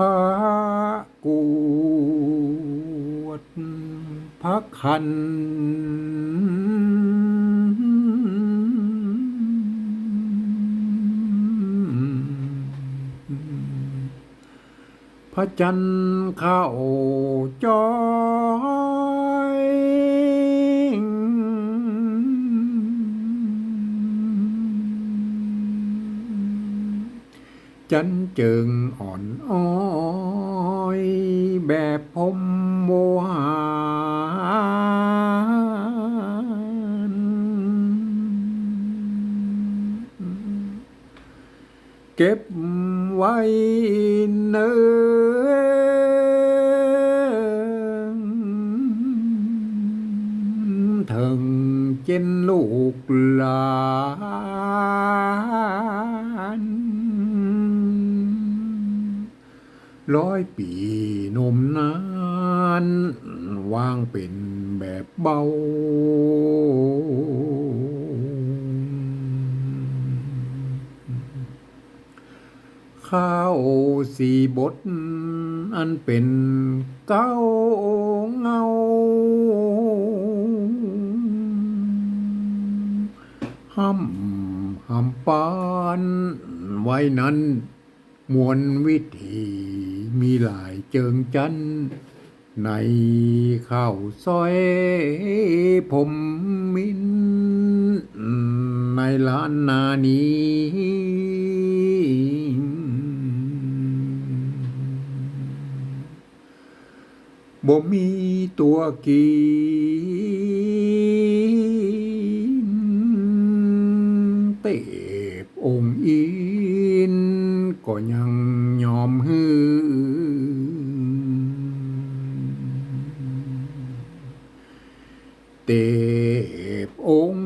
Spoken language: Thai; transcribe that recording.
ระกวดพระคัน พระจันทร์เข้าจอ ยจันจิงอ่อนอ้อยแบบผมโมหานเก็บไว้เนื้ถึงเจนลูกหลาน ร้อยปีนมนานวางเป็นแบบเบา ข้าวสีบท อันเป็นเก้าเงา ห้ำห้ำปาน ไว้นั้นมวลวิธี มีหลายเจิงจัน ในข้าวซอยผมมิน ในล้านนานี้ บ่มีตัวกินเตบองค์อินก็ยังยอมฮือ เตบอง